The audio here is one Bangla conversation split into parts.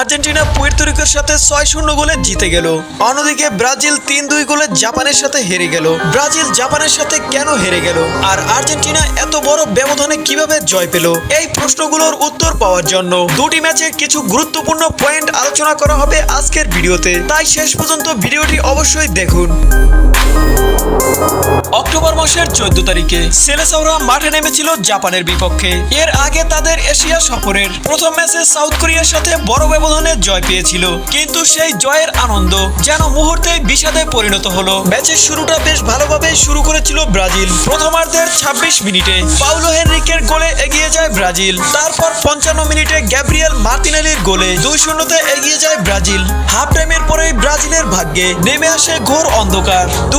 আর্জেন্টিনা পুয়ের্তরিকোর সাথে ছয় শূন্য গোলে জিতে গেল। অন্যদিকে ব্রাজিল তিন দুই গোলে জাপানের সাথে হেরে গেল। ব্রাজিল জাপানের সাথে কেন হেরে গেল? আর আর্জেন্টিনা এত বড় ব্যবধানে কীভাবে জয় পেল? এই প্রশ্নগুলোর উত্তর পাওয়ার জন্য দুটি ম্যাচে কিছু গুরুত্বপূর্ণ পয়েন্ট আলোচনা করা হবে আজকের ভিডিওতে। তাই শেষ পর্যন্ত ভিডিওটি অবশ্যই দেখুন। মাসের চোদ্দ তারিখে সেলেসাওরা মাঠে নেমেছিল জাপানের বিপক্ষে। এর আগে তাদের এশিয়া সফরের প্রথম ম্যাচে সাউথ কোরিয়ার সাথে বড় ব্যবধানে জয় পেয়েছিল। কিন্তু সেই জয়ের আনন্দ যেন মুহূর্তেই বিষাদে পরিণত হলো। ম্যাচের শুরুটা বেশ ভালোভাবে শুরু করেছিল ব্রাজিল। প্রথমার্ধের ২৬ মিনিটে পাউলো হেনরিকের গোলে এগিয়ে যায় ব্রাজিল। তারপর পঞ্চান্ন মিনিটে গ্যাব্রিয়েল মার্তিনেলির গোলে দুই শূন্যতে এগিয়ে যায় ব্রাজিল। হাফ টাইমের পরেই ব্রাজিলের ভাগ্যে নেমে আসে ঘোর অন্ধকার। দু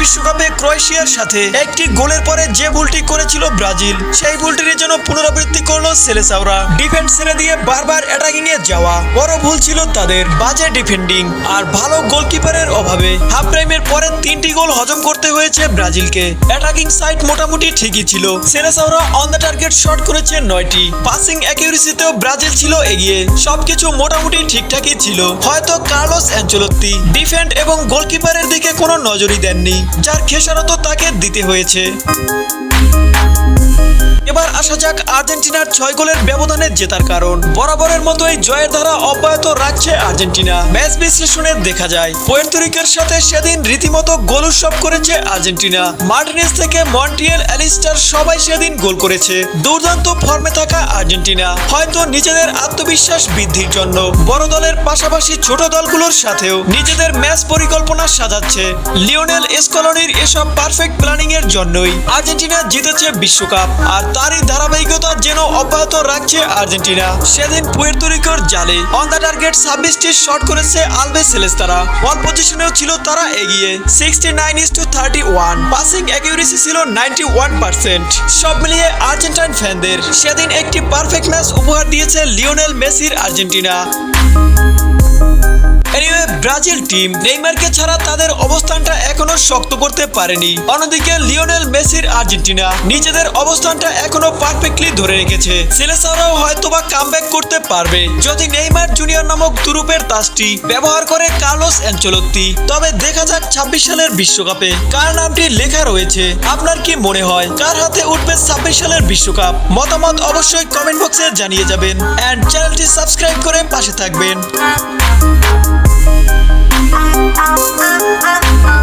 বিশ্বকাপে ক্রোয়েশিয়ার সাথে একটি গোলের পরে যে ভুলটি করেছিল ব্রাজিল, সেই ভুলটির জন্য পুনরাবৃত্তি করল সেলেসাওরা। ডিফেন্স ছেড়ে দিয়ে বারবার অ্যাটাকিং এ যাওয়া বড় ভুল ছিল তাদের বাজে ডিফেন্ডিং আর ভালো গোলকিপারের অভাবে হাফ টাইমের পরে তিনটি গোল হজম করতে হয়েছে ব্রাজিলকে। অ্যাটাকিং সাইড মোটামুটি ঠিকই ছিল। সেলেসাওরা অন দ্য টার্গেট শট করেছে নয়টি। পাসিং অ্যাকিউরেসিতেও ব্রাজিল ছিল এগিয়ে। সবকিছু মোটামুটি ঠিকঠাকই ছিল। হয়তো কার্লোস অ্যাঞ্চলত্তি ডিফেন্ড এবং গোলকিপারের দিকে কোনো নজরই দেননি যার খেসারত তাকে দিতে হয়েছে। আসা যাক আর্জেন্টিনার ছয় গোলের ব্যবধানে জেতার কারণ। বরাবরের মতোই জয়ের ধারা অব্যাহত রাখছে আর্জেন্টিনা। ম্যাচ বিশ্লেষণে দেখা যায় পোয়ের্তোরিকের সাথে সেদিন রীতিমতো গোল উৎসব করেছে আর্জেন্টিনা। মার্টিনেস থেকে মন্টিয়েল অ্যালিস্টার সবাই সেদিন গোল করেছে। দুর্দান্ত ফর্মে থাকা আর্জেন্টিনা, হয়তো নিজেদের আত্মবিশ্বাস বৃদ্ধির জন্য। বড় দলের পাশাপাশি ছোট দলগুলোর সাথেও নিজেদের ম্যাচ পরিকল্পনা সাজাচ্ছে। লিওনেল স্কলনির এসব পারফেক্ট প্ল্যানিং এর জন্যই আর্জেন্টিনা জিতেছে বিশ্বকাপ। আর তারই ধারাবাহিকতা যেন অব্যাহত রাখছে আর্জেন্টিনা। সেদিন পুয়ের্তোরিকোর জালে অন দ্য টার্গেট ছাব্বিশটি শট করেছে আলবে সেলেস্তারা। ওয়ান পজিশনেও ছিল তারা এগিয়ে sixty nine is to thirty one passing accuracy ছিল নাইনটি ওয়ান পার্সেন্ট সব মিলিয়ে আর্জেন্টাইন ফ্যানদের, সেদিন একটি পারফেক্ট ম্যাচ উপহার দিয়েছে লিওনেল মেসির আর্জেন্টিনা। এনিওয়ে ব্রাজিল টিম নেইমারকে ছাড়া তাদের অবস্থানটা এখনও শক্ত করতে পারেনি। অন্যদিকে লিওনেল মেসির আর্জেন্টিনা নিজেদের অবস্থানটা এখনও পারফেক্টলি ধরে রেখেছে। সেলেসাওরাও হয়তোবা কামব্যাক করতে পারবে। যদি নেইমার জুনিয়র নামক তুরুপের তাসটি ব্যবহার করে কার্লোস অ্যাঞ্চলত্তি, তবে দেখা যাক ছাব্বিশ সালের বিশ্বকাপে কার নামটি লেখা রয়েছে। আপনার কি মনে হয়, কার হাতে উঠবে ছাব্বিশ সালের বিশ্বকাপ? মতামত অবশ্যই কমেন্ট বক্সে জানিয়ে যাবেন। অ্যান্ড চ্যানেলটি সাবস্ক্রাইব করে পাশে থাকবেন। I, I, I, I, I, I.